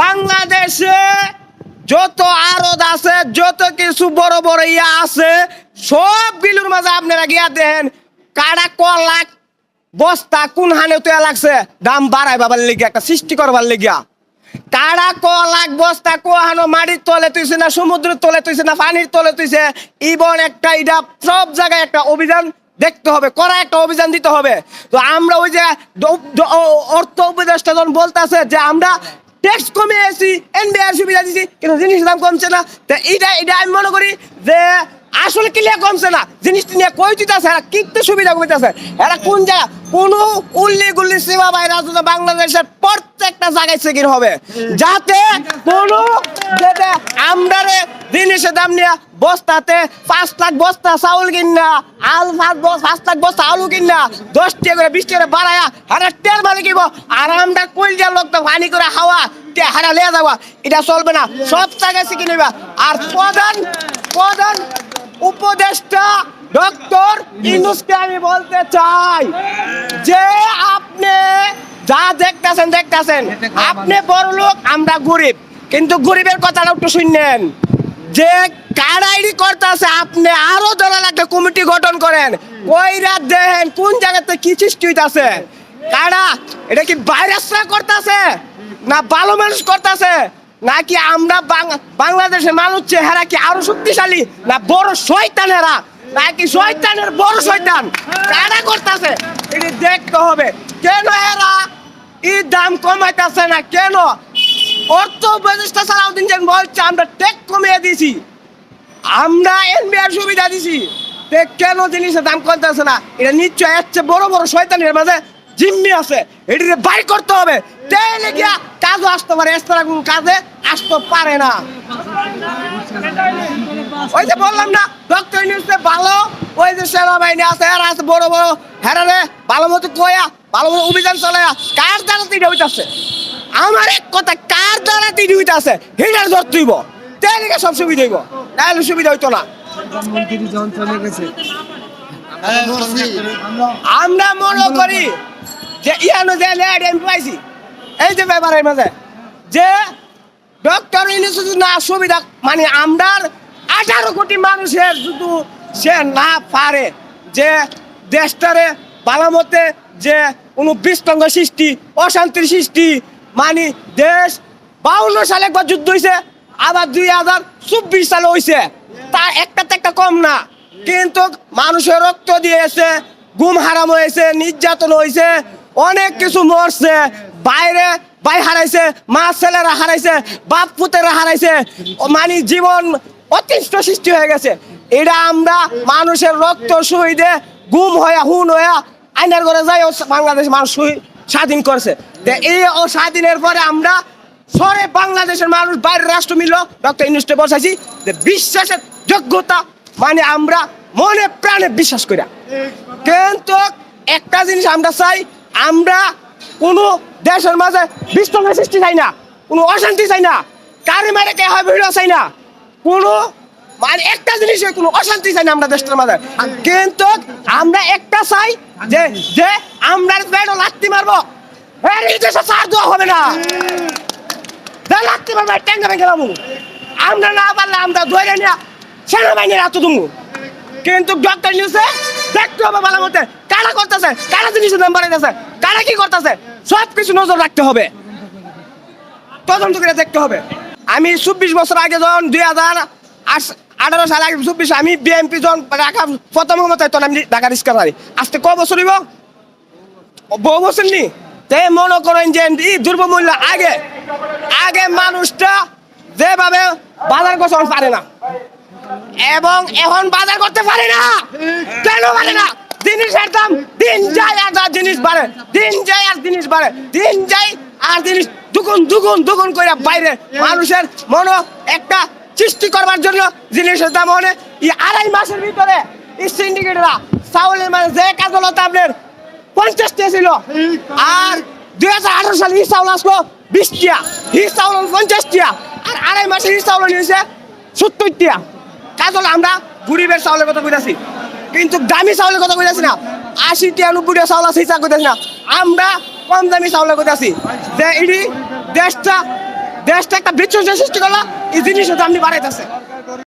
বাংলাদেশে যত আরদ আছে, যত কিছু বড় বড় ইয়া আছে সব বিলুর মাঝে আপনারা গিয়া দেখেন কাড়া ক লাখ বস্তা কোন হানে তো লাগছে, দাম বাড়াই বাবার লেগে, একটা সৃষ্টি করবার লেগিয়া। কাড়া ক লাখ বস্তা কো হানো মাটির তলে তুইছে না, সমুদ্রের তলে তুইছে না, পানির তলে তুইছে ইবন একটা ইটা সব জায়গায় একটা অভিযান দেখতে হবে, করা একটা অভিযান দিতে হবে। তো আমরা ওই যে অর্থ উপদেষ্টা যখন বলতেছে যে আমরা ট্যাক্স কমে এসেছি এনবিআর সুবিধা দিচ্ছি কিন্তু জিনিসের দাম কমছে না। তো এইটা এটা আমি মনে করি যে আসলে ক্লিয়ার কমছে না। জিনিসটি নিয়ে কই দিতেছে এরা কিন্তু সুবিধা কমিতেছে এরা কোন জায়গা, কোন উল্লি গুল্লি সীমা বাইরে আসলে বাংলাদেশের প্রত্যেকটা জায়গায় সেকির হবে। যাতে কোন যেটা আমরা জিনিসের দাম নিয়ে বস্তাতে পাঁচ লাখ বস্তা চাউল কিনা আল পাঁচ পাঁচ লাখ বস্তা আলু কিনা দশ টাকা করে, বিশ টাকা বাড়ায়া হারা তেল মানে কিব আর আমরা কইল যা লোক পানি করে হাওয়া হারা লিয়া যাবা এটা চলবে না। সব জায়গায় শিখে নিবা। আর প্রধান প্রধান উপদেষ্টা ডক্টর ইনুসকে আমি বলতে চাই যে আপনি যা দেখতেছেন দেখতেছেন। আপনি বড় লোক আমরা গরিব। কিন্তু গরিবের কথাটা একটু শুনলেন যে কারাইরি করতেছে আপনি আরও দলের একটা কমিটি গঠন করেন। কইরা দেখেন কোন জায়গাতে কি সৃষ্টি হইতাছে? কারা? এটা কি ভাইরাসরা করতেছে না ভালো মানুষ করতেছে নাকি আমরা বাংলাদেশের মানুষ চেহারা কি আরও শক্তিশালী? না বড় শয়তানেরা নাকি শয়তানের বড় শয়তান? কারা করতেছে এটি দেখতে হবে। কেন এরা এই দাম কমাইতেছে না? কেন? অর্থ উপদেষ্টা সালাউদ্দিন বলছে, আমরা কমিয়ে আমরা এনবিআর সুবিধা দিছি কেন জিনিসের দাম কমতেছে না? এটা নিশ্চয় বড় বড় শয়তানের মাঝে জিম্মি আছে। করতে হবে। গিয়া কাজও আসতে পারে কোনো কাজে আসতে পারে না। ওই যে বললাম না নিউজে ভালো, ওই যে সেনাবাহিনী আছে আর আছে বড় বড়। হেরারে, ভালো মতো কয়া ভালো মতো অভিযান চলে কার দ্বারা তিন হইতাছে? আমার এক কথা, কার দ্বারা তিন আছে? হিটার ধর তুইব। তাইলে সব সুবিধা হইব। তাহলে সুবিধা হইতো না। আমরা মনে করি যে ইয়ানো যে লেড আমি পাইছি, এই যে ব্যাপারের মাঝে, যে ডক্টর ইউনিভার্সিটি না সুবিধা মানে আমরার আঠারো কোটি মানুষের শুধু সে না পারে, যে দেশটারে বালামতে যে কোনো বিস্তঙ্গ সৃষ্টি, অশান্তির সৃষ্টি মানে দেশ বাউন্ন সালে একবার যুদ্ধ হয়েছে আবার দুই হাজার চব্বিশ সালে হয়েছে তা একটা একটা কম না। কিন্তু মানুষের রক্ত দিয়েছে গুম হারাম হয়েছে, নির্যাতন হয়েছে, অনেক কিছু মরছে। বাইরে ভাই হারাইছে, মা ছেলেরা হারাইছে, বাপ পুতেরা হারাইছে। মানে জীবন অতিষ্ঠ সৃষ্টি হয়ে গেছে। এটা আমরা মানুষের রক্ত শহীদে গুম হয়ে হুন হয়ে আইনার ঘরে যাই বাংলাদেশ মানুষ শহীদ- স্বাধীন করছে। এই ও স্বাধীনের পরে আমরা সরে বাংলাদেশের মানুষ, বাইরের রাষ্ট্র মিলল। ডক্টর ইউনুসকে বসাইছি যে বিশ্বাসের যোগ্যতা মানে আমরা মনে প্রাণে বিশ্বাস করি কিন্তু একটা জিনিস আমরা চাই, আমরা কোনো দেশের মাঝে বিস্তঙ্গের সৃষ্টি চাই না, কোনো অশান্তি চাই না, কারি মারে কে হয় ভিড় চাই না, কোনো মানে একটা জিনিস কোনো অশান্তি চাই না আমরা দেশটার মাঝে। কিন্তু আমরা একটা চাই যে যে আমরা বেড়ো লাত্তি মারবো। সার দেওয়া হবে না। টাকা ভাই ট্যাঙ্গা ভেঙে আমরা না পারলে আমরা ধরে নিয়ে সেনাবাহিনীর এত দুমু কিন্তু ডক্টর নিউজে দেখতে হবে ভালো মতে, কারা করতেছে, কারা জিনিসের দাম বাড়াইতেছে কারা কি করতেছে সব কিছু নজর রাখতে হবে। তদন্ত করে দেখতে হবে। আমি চব্বিশ বছর আগে যখন দুই হাজার আঠারো সাল আগে চব্বিশ, আমি বিএমপি যখন রাখা প্রথম ক্ষমতায় তখন আমি ঢাকা রিস্কা পারি আজকে ক বছর বহু বছর নি? তে মনে করেন যে এই দুর্বমূল্য আগে আগে মানুষটা যেভাবে বাজার করতে পারে না, এবং এখন বাজার করতে পারে না। কেন পারে না? জিনিসের দাম দিন যায় আর যা জিনিস বাড়ে, দিন যায় আর জিনিস বাড়ে, দিন যায় আর জিনিস দুগুণ দুগুণ দুগুণ করে বাইরে। মানুষের মনো একটা সৃষ্টি করবার জন্য জিনিসের দাম অনেক। এই আড়াই মাসের ভিতরে এই সিন্ডিকেটরা চাউলের মানে যে কাজলতা আপনার পঞ্চাশ টিয়া ছিল। আর দুই হাজার আঠারো সালে হি চাউল আসলো বিশ টিয়া হি চাউল হলো পঞ্চাশ টিয়া আর আড়াই মাসে হি চাউল নিয়েছে সত্তর টিয়া কাজল আমরা গরিবের চাউলের কথা কইতাছি। কিন্তু দামি চাউলের কথা কইতাছি না। আশি টিয়া নব্বই টিয়া চাউল আছে হিসাব কইতাছি না। আমরা কম দামি চাউলের কইতাছি। যে এটি দেশটা দেশটা একটা বিচ্ছিন্ন সৃষ্টি করলাম এই জিনিসও আপনি বাড়াইতেছে